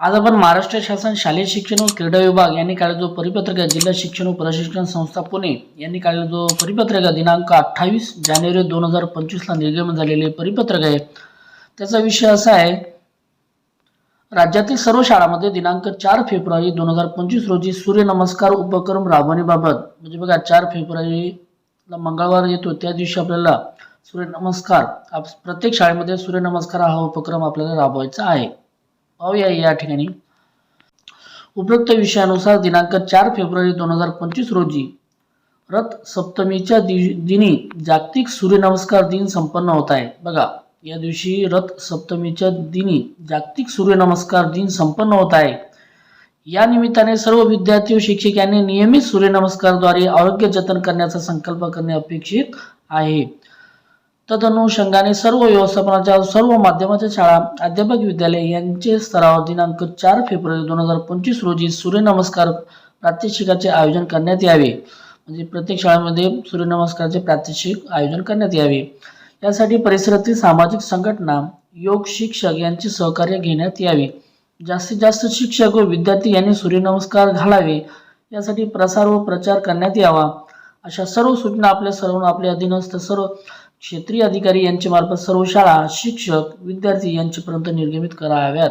आज आपण महाराष्ट्र शासन शालेय शिक्षण व क्रीडा विभाग यांनी काढलेला जो परिपत्रक आहे जिल्हा शिक्षण व प्रशिक्षण संस्था पुणे यांनी काढलेला जो परिपत्रक आहे दिनांक अठ्ठावीस जानेवारी दोन हजार पंचवीसला निर्गमन झालेले परिपत्रक आहे. त्याचा विषय असा आहे राज्यातील सर्व शाळांमध्ये दिनांक चार फेब्रुवारी दोन हजार पंचवीस रोजी सूर्यनमस्कार उपक्रम राबवणीबाबत म्हणजे बघा चार फेब्रुवारीला मंगळवार येतो त्या दिवशी आपल्याला सूर्यनमस्कार आप प्रत्येक शाळेमध्ये सूर्यनमस्कार हा उपक्रम आपल्याला राबवायचा आहे. पाहूया या ठिकाणी. उपयुक्त विषयानुसार दिनांक चार फेब्रुवारी दोन हजार पंचवीस रोजी रथ सप्तमीच्या दिनी जागतिक सूर्यनमस्कार दिन संपन्न होत आहे. बघा या दिवशी रथ सप्तमीच्या दिनी जागतिक सूर्यनमस्कार दिन संपन्न होत आहे. या निमित्ताने सर्व विद्यार्थी व शिक्षकांनी नियमित सूर्यनमस्कारद्वारे आरोग्य जतन करण्याचा संकल्प करणे अपेक्षित आहे. तदनुषंगाने सर्व व्यवस्थापनाच्या सर्व माध्यमाच्या शाळा अध्यापक विद्यालय यांचे स्तरावर दिनांक चार फेब्रुवारी दोन हजार पंचवीस रोजी सूर्यनमस्कार प्रात्यक्षिकाचे आयोजन करण्यात यावे. म्हणजे प्रत्येक शाळेमध्ये सूर्यनमस्काराचे प्रात्यक्षिक आयोजन करण्यात यावे. यासाठी परिसरातील सामाजिक संघटना योग शिक्षक यांचे सहकार्य घेण्यात यावे. जास्तीत जास्त शिक्षक व विद्यार्थी यांनी सूर्यनमस्कार घालावे यासाठी प्रसार व प्रचार करण्यात यावा. अशा सर्व सूचना आपल्या सर्व आपल्या अधीनस्थ सर्व क्षेत्रीय अधिकारी यांच्या मार्फत सर्व शाळा शिक्षक विद्यार्थी यांच्यापर्यंत निर्गमित कराव्यात.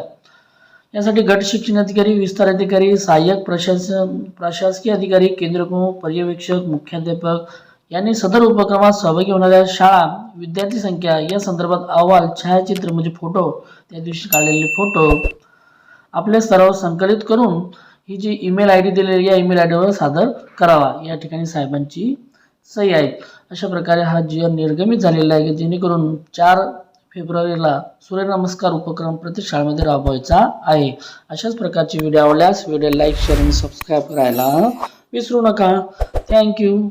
यासाठी गट शिक्षण अधिकारी विस्तार अधिकारी सहाय्यक प्रशासन प्रशासकीय अधिकारी केंद्रप्रमुख पर्यवेक्षक मुख्याध्यापक यांनी सदर उपक्रमात सहभागी होणाऱ्या शाळा विद्यार्थी संख्या या संदर्भात अहवाल छायाचित्र म्हणजे फोटो त्या दिवशी काढलेले फोटो आपल्या स्तरावर संकलित करून ही जी ईमेल आय डी दिलेली या ईमेल आय डीवर सादर करावा. या ठिकाणी साहेबांची सही आहे. अशा प्रकारे हा जीवन निर्गमित झालेला आहे की जेणेकरून चार फेब्रुवारीला सूर्यनमस्कार उपक्रम प्रत्येक शाळेमध्ये राबवायचा आहे. अशाच प्रकारचे व्हिडिओ आवडल्यास व्हिडिओ लाईक शेअर आणि सबस्क्राईब करायला विसरू नका. थँक्यू